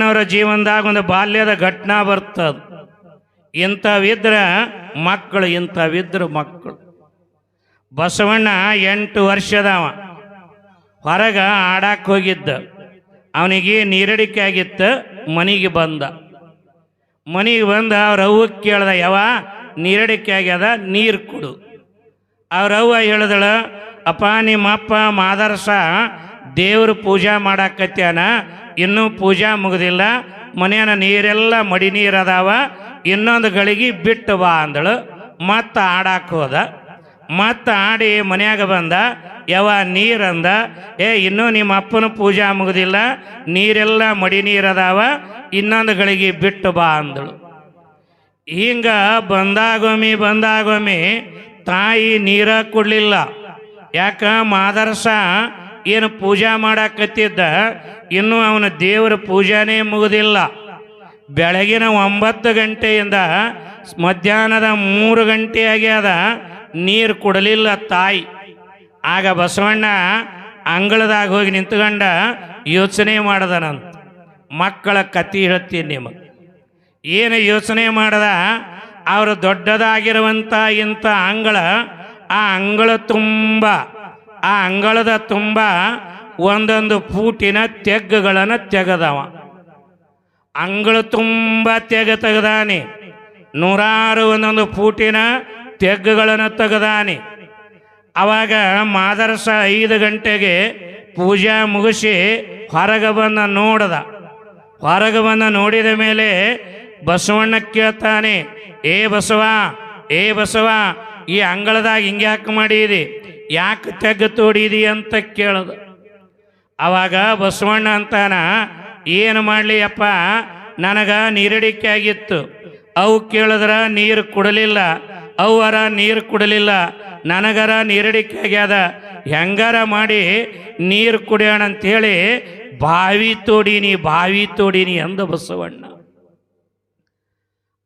ಅವರ ಜೀವನದಾಗ ಒಂದು ಬಾಲ್ಯದ ಘಟನಾ ಬರ್ತದ. ಇಂಥವಿದ್ರ ಮಕ್ಕಳು ಇಂಥವಿದ್ರ ಮಕ್ಕಳು. ಬಸವಣ್ಣ ಎಂಟು ವರ್ಷದವ. ಹೊರಗ ಆಡಕ್ಕೆ ಹೋಗಿದ್ದ. ಅವನಿಗೆ ನೀರಡಿಕೆ ಆಗಿತ್ತು, ಮನೆಗೆ ಬಂದ. ಮನೆಗೆ ಬಂದ, ಅವ್ರ ಅವ್ವ ಕೇಳ್ದ ಯಾವ ನೀರಡಿಕೆ ಆಗ್ಯದ, ನೀರು ಕೊಡು. ಅವ್ರ ಅವ್ವ ಹೇಳ್ದಳು, ಅಪ್ಪ ನಿಮ್ಮಪ್ಪ ಮಾದರ್ಸ ದೇವ್ರ ಪೂಜಾ ಮಾಡಾಕತ್ಯಾನ, ಇನ್ನೂ ಪೂಜಾ ಮುಗಿದಿಲ್ಲ, ಮನೆಯನ ನೀರೆಲ್ಲ ಮಡಿ ನೀರು ಅದಾವ ಇನ್ನೊಂದು ಗಳಿಗೆ ಬಿಟ್ಟು ಬಾ ಅಂದಳು. ಮತ್ತೆ ಆಡಾಕ ಹೋದ. ಮತ್ತೆ ಆಡಿ ಮನ್ಯಾಗ ಬಂದ ಯಾವ ನೀರಂದ ಏ, ಇನ್ನೂ ನಿಮ್ಮ ಅಪ್ಪನ ಪೂಜಾ ಮುಗಿದಿಲ್ಲ, ನೀರೆಲ್ಲ ಮಡಿ ನೀರು ಅದಾವ ಇನ್ನೊಂದು ಗಳಿಗೆ ಬಿಟ್ಟು ಬಾ ಅಂದಳು. ಹಿಂಗ ಬಂದಾಗೊಮ್ಮೆ ಬಂದಾಗೊಮ್ಮೆ ತಾಯಿ ನೀರ ಕೊಡಲಿಲ್ಲ. ಯಾಕ ಮಾದರ್ಸ ಏನು ಪೂಜಾ ಮಾಡಾಕತ್ತಿದ್ದ, ಇನ್ನೂ ಅವನ ದೇವರ ಪೂಜಾನೇ ಮುಗುದಿಲ್ಲ. ಬೆಳಗಿನ ಒಂಬತ್ತು ಗಂಟೆಯಿಂದ ಮಧ್ಯಾಹ್ನದ ಮೂರು ಗಂಟೆ ಆಗ್ಯದ ನೀರು ಕೊಡಲಿಲ್ಲ ತಾಯಿ. ಆಗ ಬಸವಣ್ಣ ಅಂಗಳದಾಗ ಹೋಗಿ ನಿಂತ್ಕೊಂಡ, ಯೋಚನೆ ಮಾಡದನಂತ, ಮಕ್ಕಳ ಕತಿ ಹೇಳ್ತೀನಿ ನಿಮಗೆ. ಏನು ಯೋಚನೆ ಮಾಡದ, ಅವರು ದೊಡ್ಡದಾಗಿರುವಂಥ ಇಂಥ ಅಂಗಳ, ಆ ಅಂಗಳ ತುಂಬ. ಆ ಅಂಗಳದ ತುಂಬ ಒಂದೊಂದು ಪೂಟಿನ ತೆಗ್ಗುಗಳನ್ನು ತೆಗೆದವ. ಅಂಗಳ ತುಂಬ ತೆಗೆ ತೆಗೆದಾನೆ. ನೂರಾರು ಒಂದೊಂದು ಪೂಟಿನ ತೆಗ್ಗುಗಳನ್ನು ತೆಗೆದಾನೆ. ಅವಾಗ ಮಾದರಸ ಐದು ಗಂಟೆಗೆ ಪೂಜಾ ಮುಗಿಸಿ ಹೊರಗೆ ಬಂದ ನೋಡ್ದ. ಹೊರಗೆ ಬಂದ ನೋಡಿದ ಮೇಲೆ ಬಸವಣ್ಣ ಕೇಳ್ತಾನೆ, ಏ ಬಸವ ಏ ಬಸವ, ಈ ಅಂಗಳದಾಗ ಹಿಂಗೆ ಯಾಕೆ ಮಾಡಿದಿ? ಯಾಕೆ ತೆಗ್ಗ ತೋಡಿದಿ ಅಂತ ಕೇಳದ. ಅವಾಗ ಬಸವಣ್ಣ ಅಂತಾನ, ಏನು ಮಾಡಲಿ ಅಪ್ಪ ನನಗೆ ನೀರಡಿಕೆ ಆಗಿತ್ತು. ಅವು ಕೇಳಿದ್ರ ನೀರು ಕುಡಲಿಲ್ಲ. ಅವರ ನೀರು ಕುಡಲಿಲ್ಲ. ನನಗರ ನೀರಡಿಕೆ ಆಗ್ಯದ. ಹೆಂಗಾರ ಮಾಡಿ ನೀರು ಕುಡಿಯೋಣ ಅಂಥೇಳಿ ಬಾವಿ ತೋಡಿನಿ ಬಾವಿ ತೋಡಿನಿ ಅಂದ ಬಸವಣ್ಣ.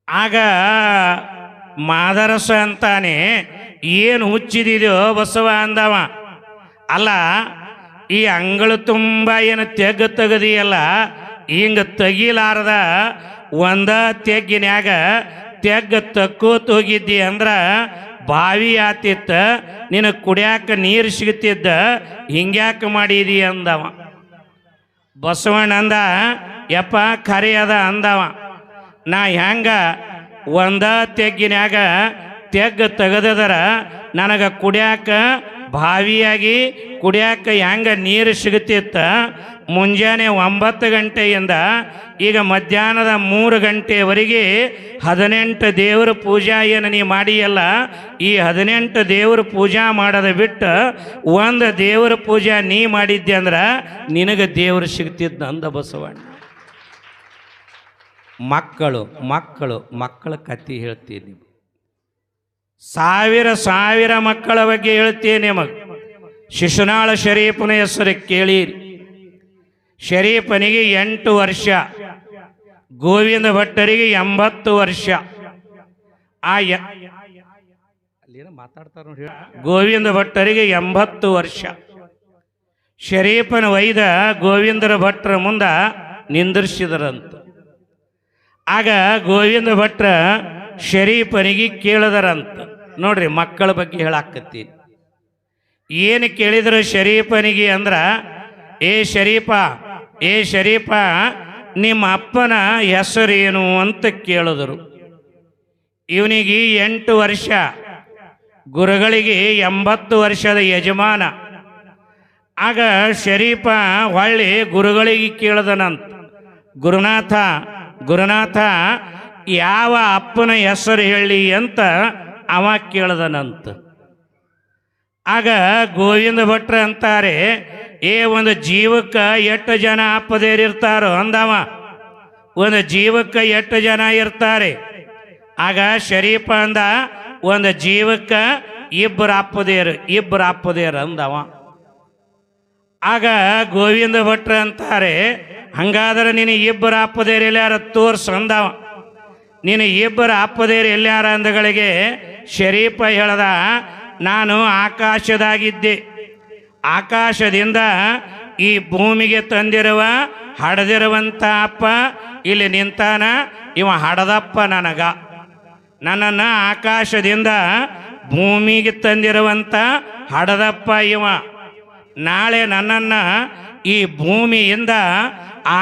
ಆಗ ಮಾದರಸ ಅಂತಾನೆ ಏನು ಹುಚ್ಚಿದಿದೆಯೋ ಬಸವ ಅಂದವ. ಅಲ್ಲ, ಈ ಅಂಗಳ ತುಂಬ ಏನು ತೆಗ್ ತೆಗದಿಯಲ್ಲ, ಹಿಂಗೆ ತೆಗಿಲಾರದ ಒಂದ ತೆಗ್ಗಿನ್ಯಾಗ ತೆಗ್ಗ ತಕ್ಕೋತ್ ಹೋಗಿದ್ದಿ ಅಂದ್ರ ಬಾವಿ ಆತಿತ್ತ, ನಿನ್ನ ಕುಡಿಯಾಕ ನೀರು ಸಿಗುತ್ತಿದ್ದ ಹಿಂಗ್ಯಾಕೆ ಮಾಡಿದಿ ಅಂದವ. ಬಸವಣ್ಣ ಅಂದ ಯಪ್ಪ ಖರೆ ಅದ ಅಂದವ. ನಾ ಹೆಂಗ ಒಂದ ತೆಗ್ಗಿನ್ಯಾಗ ತೆಗ್ಗ ತೆಗೆದದರ, ನನಗೆ ಕುಡಿಯಾಕ ಬಾವಿಯಾಗಿ, ಕುಡಿಯಾಕ ಹೆಂಗ ನೀರು ಸಿಗುತ್ತಿತ್ತ? ಮುಂಜಾನೆ ಒಂಬತ್ತು ಗಂಟೆಯಿಂದ ಈಗ ಮಧ್ಯಾಹ್ನದ ಮೂರು ಗಂಟೆವರೆಗೆ ಹದಿನೆಂಟು ದೇವರ ಪೂಜಾ ಏನು ನೀ ಮಾಡಿಯಲ್ಲ, ಈ ಹದಿನೆಂಟು ದೇವರ ಪೂಜಾ ಮಾಡೋದು ಬಿಟ್ಟು ಒಂದು ದೇವರ ಪೂಜಾ ನೀ ಮಾಡಿದ್ದೆ ಅಂದ್ರೆ ನಿನಗೆ ದೇವರು ಸಿಗ್ತಿದ್ದ ಅಂದ ಬಸವಣ್ಣ. ಮಕ್ಕಳು ಮಕ್ಕಳು, ಮಕ್ಕಳ ಕತಿ ಹೇಳ್ತೀನಿ. ಸಾವಿರ ಸಾವಿರ ಮಕ್ಕಳ ಬಗ್ಗೆ ಹೇಳ್ತೀನಿ ನಿಮಗೆ? ಶಿಶುನಾಳ ಶರೀಫನ ಹೆಸರು ಕೇಳಿರಿ ಶರೀಫನಿಗೆ ಎಂಟು ವರ್ಷ, ಗೋವಿಂದ ಭಟ್ಟರಿಗೆ ಎಂಬತ್ತು ವರ್ಷ. ಆ ಮಾತಾಡ್ತಾರ ಗೋವಿಂದ ಭಟ್ಟರಿಗೆ ಎಂಬತ್ತು ವರ್ಷ. ಶರೀಫನ ವೈದ ಗೋವಿಂದರ ಭಟ್ರ ಮುಂದ ನಿಂದಿರ್ಸಿದರಂತ. ಆಗ ಗೋವಿಂದ ಭಟ್ರ ಶರೀಫನಿಗೆ ಕೇಳಿದರಂತ. ನೋಡ್ರಿ ಮಕ್ಕಳ ಬಗ್ಗೆ ಹೇಳಾಕತ್ತೀನಿ ಏನು ಕೇಳಿದ್ರು ಶರೀಫನಿಗೆ ಅಂದ್ರ, ಏ ಶರೀಫ ಏ ಶರೀಫ, ನಿಮ್ಮ ಅಪ್ಪನ ಹೆಸರೇನು? ಅಂತ ಕೇಳಿದರು. ಇವನಿಗೆ ಎಂಟು ವರ್ಷ, ಗುರುಗಳಿಗೆ ಎಂಬತ್ತು ವರ್ಷದ ಯಜಮಾನ. ಆಗ ಶರೀಫ ಹೊಳ್ಳಿ ಗುರುಗಳಿಗೆ ಕೇಳಿದನಂತ. ಗುರುನಾಥ ಗುರುನಾಥ ಯಾವ ಅಪ್ಪನ ಹೆಸರು ಹೇಳಿ ಅಂತ ಅವ ಕೇಳ್ದನಂತ. ಆಗ ಗೋವಿಂದ ಭಟ್ರ ಅಂತಾರೆ, ಏ, ಒಂದು ಜೀವಕ್ಕೆ ಎಷ್ಟು ಜನ ಅಪ್ಪದೇರಿರ್ತಾರೋ ಅಂದವ. ಒಂದು ಜೀವಕ್ಕೆ ಎಷ್ಟು ಜನ ಇರ್ತಾರೆ? ಆಗ ಶರೀಫ ಅಂದ, ಒಂದು ಜೀವಕ್ಕೆ ಇಬ್ಬರು ಅಪ್ಪದೇರು ಇಬ್ಬರು ಅಪ್ಪದೇರು ಅಂದವ. ಆಗ ಗೋವಿಂದ ಭಟ್ರ ಅಂತಾರೆ, ಹಂಗಾದ್ರೆ ನೀನು ಇಬ್ಬರು ಅಪ್ಪದೇರಿ ಎಲ್ಲಾರ ತೋರ್ಸು ಅಂದವ. ನೀನು ಇಬ್ಬರು ಅಪ್ಪದೇರು ಎಲ್ಲಾರ ಅಂದಗಳಿಗೆ ಶರೀಫ ಹೇಳ್ದ, ನಾನು ಆಕಾಶದಾಗಿದ್ದೆ. ಆಕಾಶದಿಂದ ಈ ಭೂಮಿಗೆ ತಂದಿರುವ ಹಡದಿರುವಂಥ ಅಪ್ಪ ಇಲ್ಲಿ ನಿಂತಾನ, ಇವ ಹಡದಪ್ಪ ನನಗ. ನನ್ನನ್ನು ಆಕಾಶದಿಂದ ಭೂಮಿಗೆ ತಂದಿರುವಂಥ ಹಡದಪ್ಪ ಇವ. ನಾಳೆ ನನ್ನನ್ನು ಈ ಭೂಮಿಯಿಂದ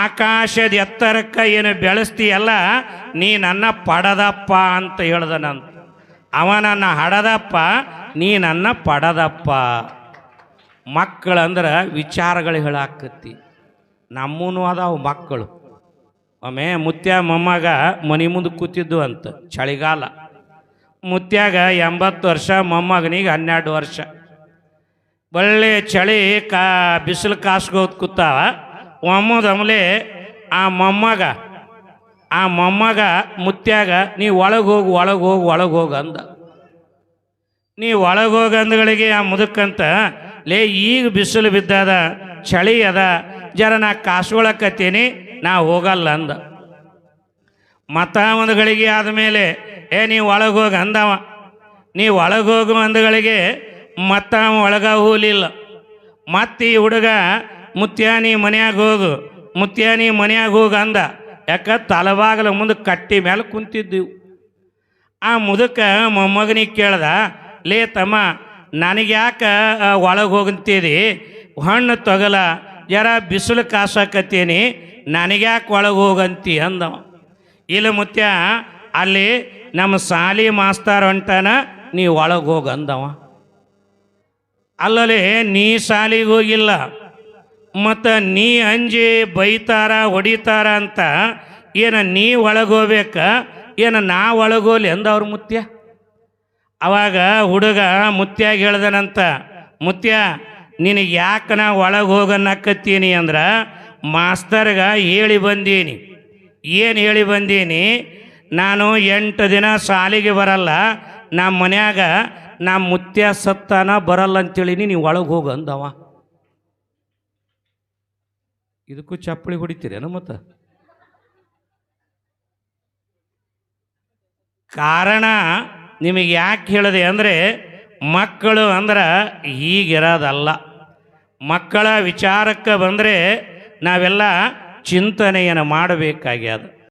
ಆಕಾಶದ ಎತ್ತರಕ್ಕೆ ಏನು ಬೆಳೆಸ್ತೀಯಲ್ಲ, ನೀ ನನ್ನ ಪಡದಪ್ಪ ಅಂತ ಹೇಳ್ದನಂತ ಅವ ನನ್ನ ಹಡದಪ್ಪ, ನೀ ನನ್ನ ಪಡದಪ್ಪ. ಮಕ್ಕಳಂದ್ರೆ ವಿಚಾರಗಳು ಹೇಳಾಕತ್ತಿ. ನಮ್ಮೂ ಅದಾವು ಮಕ್ಕಳು. ಒಮ್ಮೆ ಮುತ್ಯ ಮೊಮ್ಮಗ ಮನೆ ಮುಂದೆ ಕೂತಿದ್ದು ಅಂತ, ಚಳಿಗಾಲ. ಮುತ್ಯಾಗ ಎಂಬತ್ತು ವರ್ಷ, ಮೊಮ್ಮಗನಿಗೆ ಹನ್ನೆರಡು ವರ್ಷ. ಒಳ್ಳೆ ಚಳಿ ಕಾ ಬಿಸಿಲು ಕಾಸ್ಗೋದ್ ಕೂತಾವ. ಒಮ್ಮದಮ್ಲೆ ಆ ಮೊಮ್ಮಗ ಆ ಮೊಮ್ಮಗ ಮುತ್ಯಾಗ, ನೀ ಒಳಗೆ ಹೋಗು ಒಳಗೆ ಹೋಗು ಒಳಗೆ ಹೋಗು ಅಂದ. ನೀ ಒಳಗೆ ಹೋಗು ಅಂದಗಳಿಗೆ ಆ ಮುದುಕಂತ, ಲೇ, ಈಗ ಬಿಸಿಲು ಬಿದ್ದದ, ಚಳಿ ಅದ, ಜರ ನಾ ಕಾಸ್ಕೊಳಕತ್ತೀನಿ ನಾ ಹೋಗಲ್ಲ ಅಂದ. ಮತ ಒಂದು ಗಳಿಗೆ ಆದಮೇಲೆ, ಏ, ನೀ ಒಳಗೆ ಹೋಗಿ ಅಂದವ. ನೀ ಒಳಗೆ ಹೋಗು ಅಂದಗಳಿಗೆ ಮತ್ತ ಒಳಗ ಹೋಗಲಿಲ್ಲ ಮತ್ತೆ ಈ ಹುಡುಗ, ಮುತ್ಯಾನಿ ಮನೆಯಾಗ ಹೋಗು, ಮುತ್ಯಾನಿ ಮನೆಯಾಗ ಹೋಗು ಅಂದ. ಯಾಕ ತಲಬಾಗಲ ಮುಂದೆ ಕಟ್ಟಿ ಮೇಲೆ ಕುಂತಿದ್ದೀವಿ ಆ ಮುದುಕ ಮೊಮ್ಮಗನಿಗೆ ಕೇಳ್ದ, ಲೇ ತಮ್ಮ ನನಗೆ ಯಾಕೆ ಒಳಗೆ ಹೋಗಂತೀರಿ ಹಣ್ಣು ತೊಗಲ, ಜರ ಬಿಸಿಲು ಕಾಸಕತ್ತೀನಿ, ನನಗ್ಯಾಕೆ ಒಳಗೆ ಹೋಗಂತಿ? ಅಂದವ. ಇಲ್ಲ ಮುತ್ಯ, ಅಲ್ಲಿ ನಮ್ಮ ಸಾಲಿ ಮಾಸ್ತಾರ ಹೊಂಟಾನ, ನೀ ಒಳಗೆ ಹೋಗು ಅಂದವ ಅಲ್ಲಲ್ಲಿ ನೀ ಶಾಲಿಗೆ ಹೋಗಿಲ್ಲ ಮತ್ತು ನೀ ಅಂಜಿ ಬೈತಾರ ಹೊಡಿತಾರ ಅಂತ ಏನ ನೀ ಒಳಗೋಗ್ಬೇಕ ಏನ ನಾ ಒಳಗೋಲಿ ಅಂದವ್ರ ಮುತ್ಯ? ಅವಾಗ ಹುಡುಗ ಮುತ್ಯಾಗ ಹೇಳ್ದನಂತ, ಮುತ್ಯ, ನಿನಗೆ ಯಾಕೆ ನಾ ಒಳಗೆ ಹೋಗನ್ನಕ್ಕತ್ತೀನಿ ಅಂದ್ರೆ ಮಾಸ್ತರ್ಗೆ ಹೇಳಿ ಬಂದೀನಿ. ಏನು ಹೇಳಿ ಬಂದೀನಿ? ನಾನು ಎಂಟು ದಿನ ಸಾಲಿಗೆ ಬರಲ್ಲ ನಮ್ಮ ಮನ್ಯಾಗ ನಮ್ಮ ಮುತ್ಯ ಸತ್ತಾನ ಬರಲ್ಲ ಅಂತೇಳಿನಿ ನೀವು ಒಳಗೆ ಹೋಗು ಅಂದವ. ಇದಕ್ಕೂ ಚಪ್ಪಳಿ ಹೊಡಿತೀರೇನು ಮತ್ತು? ಕಾರಣ ನಿಮಗೆ ಯಾಕೆ ಹೇಳಿದೆ ಅಂದರೆ, ಮಕ್ಕಳು ಅಂದ್ರೆ ಈಗಿರೋದಲ್ಲ. ಮಕ್ಕಳ ವಿಚಾರಕ್ಕೆ ಬಂದರೆ ನಾವೆಲ್ಲ ಚಿಂತನೆಯನ್ನು ಮಾಡಬೇಕಾಗ್ಯದ.